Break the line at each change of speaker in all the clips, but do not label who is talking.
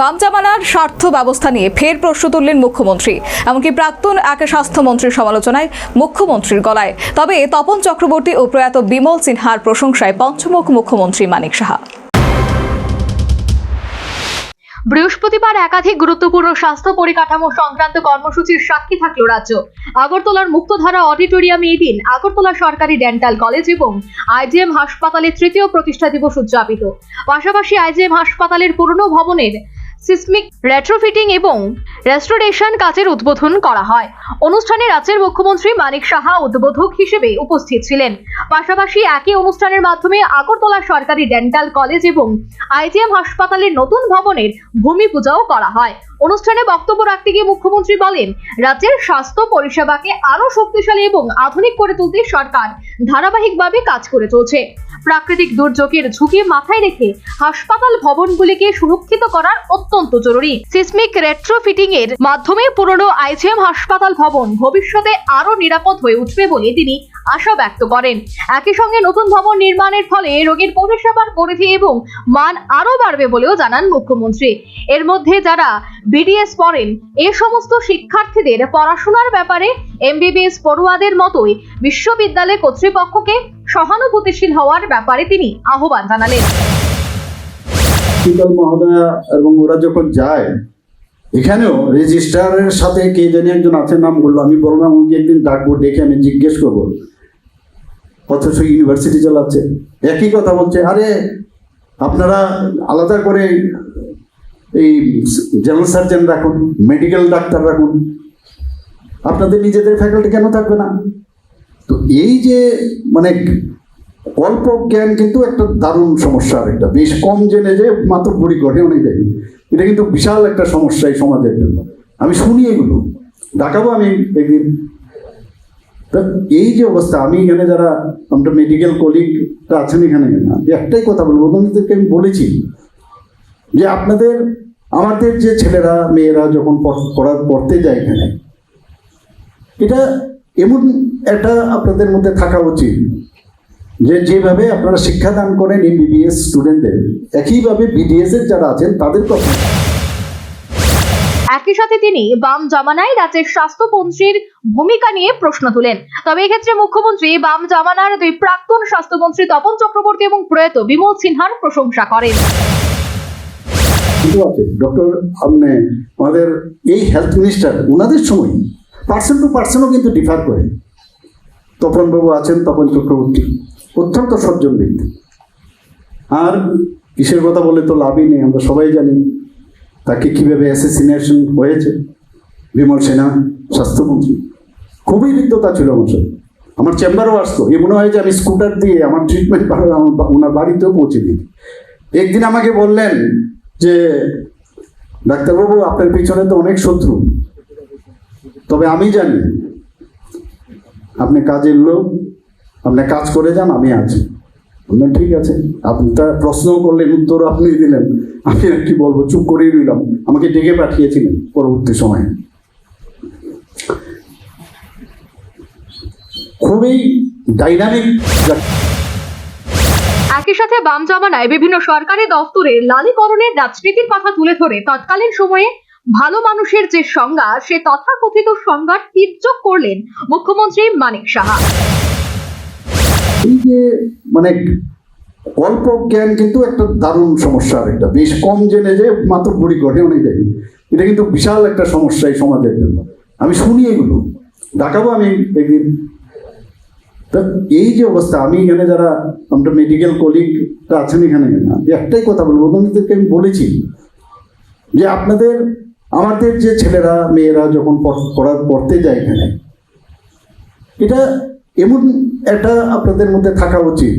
বাম জামানার স্বার্থ ব্যবস্থা নিয়ে ফের প্রশ্ন তুললেন মুখ্যমন্ত্রী। এমনকি প্রাক্তন এক স্বাস্থ্যমন্ত্রীর সমালোচনায় মুখ্যমন্ত্রীর গলায়। তবে তপন চক্রবর্তী ও প্রয়াত বিমল সিনহার প্রশংসায় পঞ্চমুখ মুখ্যমন্ত্রী মানিক সাহা।
বৃহস্পতিবার একাধিক গুরুত্বপূর্ণ স্বাস্থ্য পরিকাঠামো সংক্রান্ত কর্মসূচির সাক্ষী থাকল রাজ্য। আগরতলার মুক্তধারা অডিটোরিয়ামে এদিন আগরতলা সরকারি ডেন্টাল কলেজ এবং আইজিএম হাসপাতালের তৃতীয় প্রতিষ্ঠা দিবস উদযাপিত। পাশাপাশি আইজিএম হাসপাতালের পুরনো ভবনের সিসমিক রেট্রোফিটিং এবং রেস্টোরেশন কাজের উদ্বোধন করা হয়। অনুষ্ঠানে রাজ্যের মুখ্যমন্ত্রী মানিক সাহা উদ্বোধক হিসেবে উপস্থিত ছিলেন। পাশাপাশি একই অনুষ্ঠানের মাধ্যমে আগরতলা সরকারি ডেন্টাল কলেজ এবং আইজিএম হাসপাতালের নতুন ভবনের ভূমি পূজাও করা হয়। অনুষ্ঠানে বক্তব্য রাখতে গিয়ে মুখ্যমন্ত্রী বলেন, রাজ্যের স্বাস্থ্য পরিষেবাকে আরও শক্তিশালী এবং আধুনিক করে তুলতে সরকার ধারাবাহিকভাবে কাজ করে চলছে। প্রাকৃতিক দুর্যোগের ঝুঁকি মাথায় রেখে হাসপাতাল ভবনগুলিকে সুরক্ষিত করার অত্যন্ত জরুরি। সিসমিক রেট্রোফিটিং এর মাধ্যমে পুরনো আইজিএম হাসপাতাল ভবন ভবিষ্যতে আরও নিরাপদ হয়ে উঠবে বলে তিনি আশা ব্যক্ত করেন। একই সঙ্গে নতুন ভবন নির্মাণের ফলে রোগীর পরিষেবার পরিধি এবং মান আরও বাড়বে বলেও জানান মুখ্যমন্ত্রী। এর মধ্যে যারা বিডিএস পড়েন, এ সমস্ত শিক্ষার্থীদের পড়াশোনার ব্যাপারে এমবিবিএস পড়ুয়াদের মতোই বিশ্ববিদ্যালয় কর্তৃপক্ষকে সহানুভূতিশীল হওয়ার ব্যাপারে তিনি আহ্বান জানালেন।
শীতল মহোদয়া এবং ওরা যখন যায় এখানেও রেজিস্ট্রারের সাথে কে জানি একজন আছে, নাম বলল, আমি বললাম ওকে একদিন ডাকবো ডেকে আমি জিজ্ঞেস করব। অথচ ইউনিভার্সিটি চালাচ্ছে। একই কথা বলছে, আরে, আপনারা আলাদা করে এই জেনারেল সার্জন রাখুন, মেডিকেল ডাক্তার রাখুন। আপনাদের নিজেদের ফ্যাকাল্টি কেন থাকবে না? তো এই যে মানে অল্প জ্ঞান কিন্তু একটা দারুণ সমস্যা একটা বেশ কম জেনে যে মাত্র বুড়ি ঘটে অনেকটাই। এটা কিন্তু বিশাল একটা সমস্যা এই সমাজের জন্য। আমি শুনি এগুলো। দেখাবো আমি একদিন। এই যে অবস্থা, আমি এখানে যারা আমরা মেডিকেল কলিগটা আছেন এখানে একটাই কথা বলব বন্ধুদেরকে আমি বলেছি যে আপনাদের, আমাদের যে ছেলেরা, মেয়েরা যখন পড়- পড়া, পড়তে যায় এখানে, এটা এমন একটা আপনাদের মধ্যে থাকা উচিত যে যেভাবে আপনারা শিক্ষাদান করেন এমবিবিএস স্টুডেন্টদের একইভাবে বিডিএস এর যারা আছেন তাদের আপনারা
একই সাথে তিনি বাম জামানায় রাজ্যের স্বাস্থ্যমন্ত্রীর ভূমিকা নিয়ে প্রশ্ন তুলেন। তবে এক্ষেত্রে মুখ্যমন্ত্রী বাম জামানার দুই প্রাক্তন স্বাস্থ্যমন্ত্রী তপন চক্রবর্তী এবং প্রয়াত বিমল সিনহার প্রশংসা করেন।
ডক্টর আপনি আমাদের এই হেলথ মিনিস্টার ওনাদের সময় পার্সন টু পার্সনও কিন্তু ডিফার করে। তপনবাবু আছেন তপন চক্রবর্তী। অত্যন্ত সজ্জন ব্যক্তি। আর কিসের কথা বলে তো লাভই নেই, আমরা সবাই জানি তাকে কীভাবে অ্যাসেসিনেশন হয়েছে। বিমল সেনা, স্বাস্থ্যমন্ত্রী। খুবই বিদ্যতা ছিল আমার সাথে। আমার চেম্বারও আসতো। এ মনে হয় যে আমি স্কুটার দিয়ে আমার ট্রিটমেন্ট ওনার বাড়িতেও পৌঁছে দিই। একদিন আমাকে বললেন যে, ডাক্তারবাবু, আপনার পিছনে তো অনেক শত্রু। তবে আমি জানি, আপনি কাজের লোক আপনি কাজ করে যান, আমি আছি। বললেন ঠিক আছে, আপনি তা প্রশ্নও করলেন উত্তর আপনি দিলেন। আমি আর কি বলব, চুপ করেই রইলাম। আমাকে ডেকে পাঠিয়েছিলেন পরবর্তী সময়ে। খুবই ডাইনামিক
একই সাথে বাম জামানায় বিভিন্ন সরকারি দপ্তরে লালীকরণের রাজনীতির কথা তুলে ধরে তৎকালীন সময়ে ভালো মানুষের যে সংজ্ঞা, সে তথাকথিত সংজ্ঞার তির্যক করলেন মুখ্যমন্ত্রী মানিক সাহা।
এই যে মানে অল্প জ্ঞান কিন্তু একটা দারুণ সমস্যা আর একটা বেশ কম জেনে যে মাত্র বুড়ি ঘটে অনেকটাই এটা কিন্তু বিশাল একটা সমস্যা এই সমাজের জন্য। আমি শুনি এগুলো। দেখাবো আমি একদিন। তা এই যে অবস্থা, আমি এখানে যারা আমরা মেডিকেল কলিগটা আছেন এখানে একটাই কথা বলব বন্ধুদেরকে আমি বলেছি যে আপনাদের, আমাদের যে ছেলেরা, মেয়েরা যখন পড়- পড়া, পড়তে যায় এখানে, এটা এমন একটা আপনাদের মধ্যে থাকা উচিত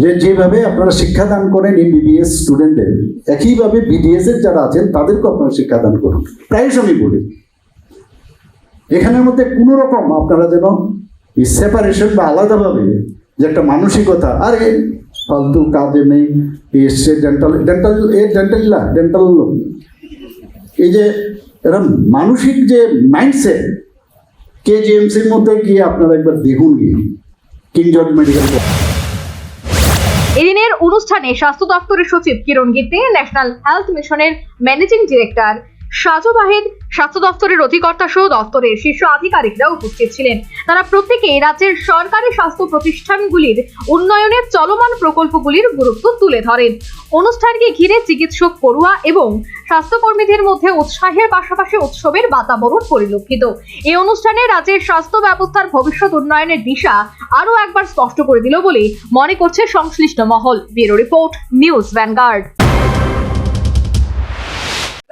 যে যেভাবে আপনারা শিক্ষাদান করেন এমবিবিএস স্টুডেন্টদের একইভাবে বিডিএস এর যারা আছেন তাদেরকে আপনারা শিক্ষাদান করুন। প্রায়শ আমি বলি, এখানের মধ্যে কোনো রকম আপনারা যেন সেপারেশন বা আলাদাভাবে যে একটা মানসিকতা, আরে ফালতু কাজে নেই এসছে ডেন্টাল ডেন্টাল এ ডেন্টাল ডেন্টাল এই যে এরা মানসিক যে মাইন্ডসেট কেজিএমসির মধ্যে গিয়ে আপনারা একবার দেখুন গিয়ে। কিং জর্জ মেডিকেল
এদিনের অনুষ্ঠানে স্বাস্থ্য দপ্তরের সচিব কিরণ গীতে ন্যাশনাল হেলথ মিশনের ম্যানেজিং ডিরেক্টর সাজু স্বাস্থ্য দফতরের অধিকর্তা সহ দফতরের শীর্ষ আধিকারিকরা উপস্থিত ছিলেন। তারা প্রত্যেকে রাজ্যের সরকারি স্বাস্থ্য প্রতিষ্ঠানগুলির উন্নয়নের চলমান প্রকল্পগুলির গুরুত্ব তুলে ধরেন। অনুষ্ঠানকে ঘিরে চিকিৎসক পড়ুয়া এবং স্বাস্থ্যকর্মীদের মধ্যে উৎসাহের পাশাপাশি উৎসবের বাতাবরণ পরিলক্ষিত। এই অনুষ্ঠানে রাজ্যের স্বাস্থ্য ব্যবস্থার ভবিষ্যৎ উন্নয়নের দিশা আরও একবার স্পষ্ট করে দিল বলে মনে করছে সংশ্লিষ্ট মহল। Bureau report, news vanguard.